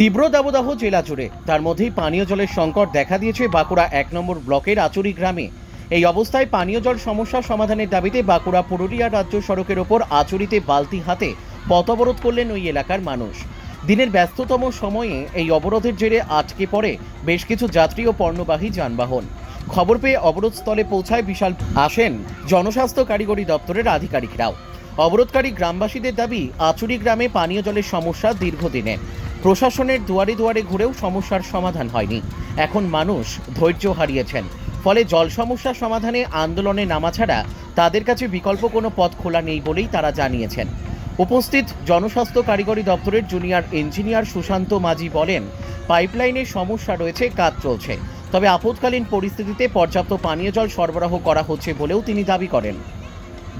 তীব্র দাবদাহ জেলা জুড়ে তার মধ্যেই পানীয় জলের সংকট দেখা দিয়েছে বাঁকুড়া এক নম্বর ব্লকের আচুরি গ্রামে। এই অবস্থায় পানীয় জল সমস্যা সমাধানের দাবিতে বাঁকুড়া পুরুলিয়া রাজ্য সড়কের ওপর আচুরিতে বালতি হাতে পথ অবরোধ করলেন ওই এলাকার মানুষ। দিনের ব্যস্ততম সময়ে এই অবরোধের জেরে আটকে পড়ে বেশ কিছু যাত্রী ও পণ্যবাহী যানবাহন। খবর পেয়ে অবরোধস্থলে পৌঁছায় বিশাল আসেন জনস্বাস্থ্য কারিগরি দপ্তরের আধিকারিকরাও। অবরোধকারী গ্রামবাসীদের দাবি, আচুরি গ্রামে পানীয় জলের সমস্যা দীর্ঘদিনের। প্রশাসনের দুয়ারে দুয়ারে ঘুরেও সমস্যার সমাধান হয়নি। এখন মানুষ ধৈর্য হারিয়েছেন। ফলে জল সমস্যা সমাধানে আন্দোলনে নামা ছাড়া তাদের কাছে বিকল্প কোনো পথ খোলা নেই বলেই তারা জানিয়েছেন। উপস্থিত জনস্বাস্থ্য কারিগরি দপ্তরের জুনিয়র ইঞ্জিনিয়ার সুশান্ত মাঝি বলেন পাইপলাইনের সমস্যা রয়েছে, কাজ চলছে। তবে আপৎকালীন পরিস্থিতিতে পর্যাপ্ত পানীয় জল সরবরাহ করা হচ্ছে বলেও তিনি দাবি করেন।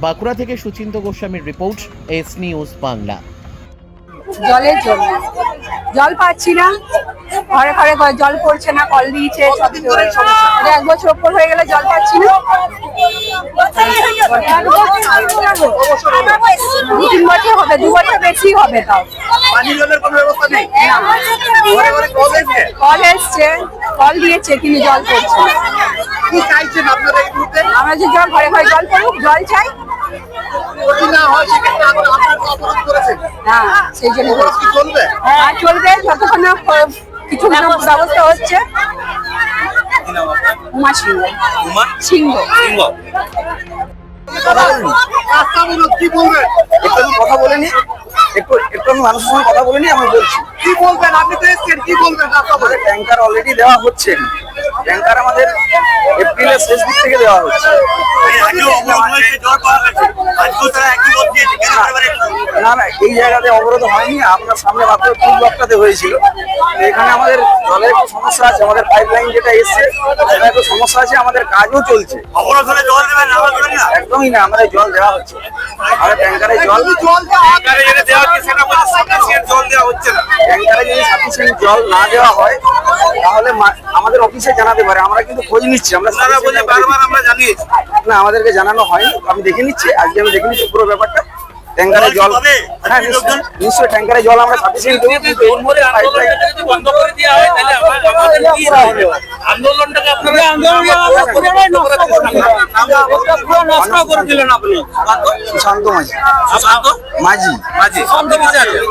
বাঁকুড়া থেকে সুচিন্ত গোস্বামীর রিপোর্ট, এস নিউজ বাংলা। জলের জন্য। জল পাচ্ছি না। ঘরে ঘরে জল পড়ছে না কল দিয়েছে সব এক বছর ওপর হয়ে গেলে জল পাচ্ছি না। দু তিন বছর হবে দু বছর বেশি হবে তাও। কল এসে কল এসছে কল দিয়েছে কিন্তু জল পড়ছে আমরা যে জল ঘরে ঘরে জল পড়ুক জল চাই যদি না হয় সেক্ষেত্রে আপনারা আপনারা অবরোধ করেছেন? হ্যাঁ। সেই জন্য অবরোধ কি চলবে? হ্যাঁ চলবে। যতক্ষণ না কিছু না ব্যবস্থা হচ্ছে। উমা সিংহ। সিংহ। রাস্তা অবরোধ বলবেন একটু কথা একটু একটু আমি মানুষের সঙ্গে কথা আমি বলছি আপনি কি অলরেডি দেওয়া হচ্ছে আমাদের এপ্রিলের শেষ থেকে দেওয়া হচ্ছে না না, এই জায়গাতে অবরোধ হয়নি, আপনার সামনে মাত্র ব্লকটাতে হয়েছিল। এখানে আমাদের জলের সমস্যা আছে আমাদের পাইপ লাইন যেটা এসছে সেটা একটু সমস্যা আছে আমাদের কাজও চলছে। একদমই না আমাদের জল দেওয়া হচ্ছে আমাদের ট্যাঙ্কারে জল জল ট্যাঙ্কারে যদি সাফিসিয়েন্ট জল না দেওয়া হয় তাহলে মা- আমাদের অফিসে জানাতে পারে। আমরা কিন্তু খোঁজ নিচ্ছি আমরা sufficient না আমাদেরকে জানানো হয়নি আমি দেখে নিচ্ছি আজকে আমি দেখে নিচ্ছি পুরো ব্যাপারটা। ট্যাঙ্কারে জল হ্যাঁ নিশ্চয়ই। ট্যাঙ্কারে জল আমরা সাফিসিয়েন্ট দেবো কিন্তু এই মুহূর্তে বন্ধ করে দেওয়া হয় তাহলে আমাদের কি হবে? আন্দোলনটাকে আপনারা নষ্ট করে দিলেন আপনি। সুশান্ত মাঝি। সুশান্ত মাঝি। মাঝি। আপনি কিসে আছেন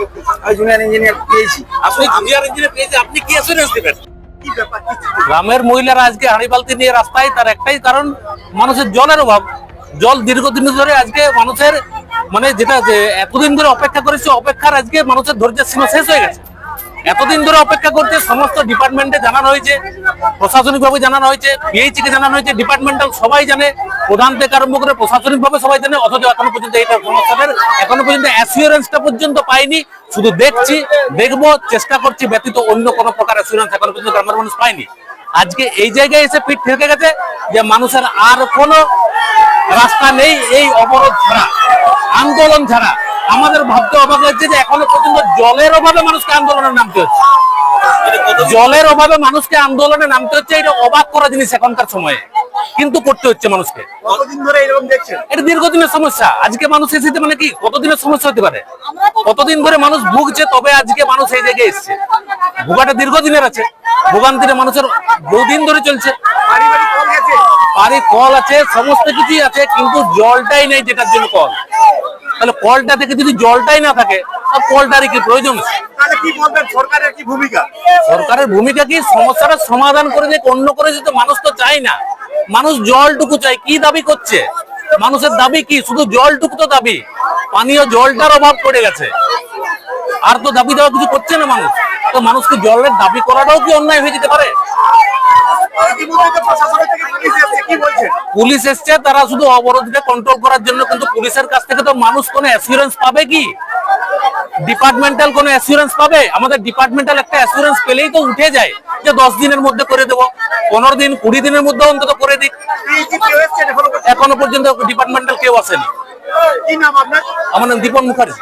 আমি জুনিয়র ইঞ্জিনিয়ার পেয়েছি। আপনি জুনিয়র ইঞ্জিনিয়ার পেয়েছে আপনি কি অ্যাসুরেন্স দিবেন? কি ব্যাপার কি গ্রামের মহিলারা আজকে হাঁড়ি বালতি নিয়ে রাস্তায় তার একটাই কারণ মানুষের জলের অভাব। জল দীর্ঘদিন ধরে আজকে মানুষের মানে যেটা যে এতদিন ধরে অপেক্ষা করেছে, অপেক্ষার আজকে মানুষের ধৈর্যের সীমা শেষ হয়ে গেছে। এতদিন ধরে অপেক্ষা করতে সমস্ত ডিপার্টমেন্টে জানানো হয়েছে প্রশাসনিক ভাবে জানানো হয়েছে পিএইচি কে জানানো হয়েছে ডিপার্টমেন্টাল সবাই জানে, প্রধান থেকে আরম্ভ করে প্রশাসনিকভাবে সবাই জানে, অথচ এখনও পর্যন্ত এটা সমস্যাদের, এখনও পর্যন্ত অ্যাসিওরেন্সটা পর্যন্ত পাইনি, শুধু দেখছি, দেখব, চেষ্টা করছি ব্যতীত অন্য কোনো প্রকার অ্যাসিওরেন্স এখনও পর্যন্ত গ্রামের মানুষ পায়নি। আজকে এই জায়গায় এসে পিঠ থেকে গেছে যে মানুষের আর কোনো রাস্তা নেই এই অবরোধ ছাড়া। আন্দোলন ছাড়া। আমাদের ভাবতে অবাক লাগছে যে এখনও পর্যন্ত জলের অভাবে মানুষকে আন্দোলনে নামতে হচ্ছে। জলের অভাবে মানুষকে আন্দোলনে নামতে হচ্ছে এটা অবাক করা জিনিস এখনকার সময়ে। কিন্তু করতে হচ্ছে মানুষকে। কতদিন ধরে এরকম দেখছেন? এটা দীর্ঘদিনের সমস্যা। আজকে মানুষ এসেছে মানে কি? কতদিনের সমস্যা হতে পারে? কতদিন ধরে মানুষ ভুগছে তবে আজকে মানুষ এই জায়গায় এসছে। ভোগাটা দীর্ঘদিনের আছে। ভোগান্তিরে মানুষের বহুদিন ধরে চলছে। বাড়ি কল আছে সমস্ত কিছুই আছে কিন্তু জলটাই নেই যেটার জন্য কল। তাহলে কলটা থেকে যদি জলটাই না থাকে তাহলে কলটারই কি প্রয়োজন? তাহলে কি বলবেন সরকারের কি ভূমিকা? সরকারের ভূমিকা কি? সমস্যাটা সমাধান করে দিয়ে অন্য করে যেতে মানুষ তো চায় না। মানুষ জলটুকু চাই কি দাবি করছে? মানুষের দাবি কি? শুধু জলটুকু তো দাবি। পানীয় জলটার অভাব পড়ে গেছে। আর তো দাবি দেওয়া কিছু করছে না মানুষ। তো মানুষকে জলের দাবি করাটাও কি অন্যায় হয়ে যেতে পারে ইতিমধ্যে তো প্রশাসনের থেকে পুলিশ এসছে তারা শুধু অবরোধকে কন্ট্রোল করার জন্য কিন্তু পুলিশের কাছ থেকে তো মানুষ কোনো অ্যাসিউরেন্স পাবে কি? ডিপার্টমেন্টাল কোনো অ্যাসিউরেন্স পাবে? আমাদের ডিপার্টমেন্টাল একটা অ্যাসিউরেন্স পেলেই তো উঠে যায় যে দশ দিনের মধ্যে করে দেবো পনেরো দিন কুড়ি দিনের মধ্যে অন্তত করে দিক। এখনও পর্যন্ত? ডিপার্টমেন্টাল কেউ আসেনি। আমার নাম দীপন মুখার্জি।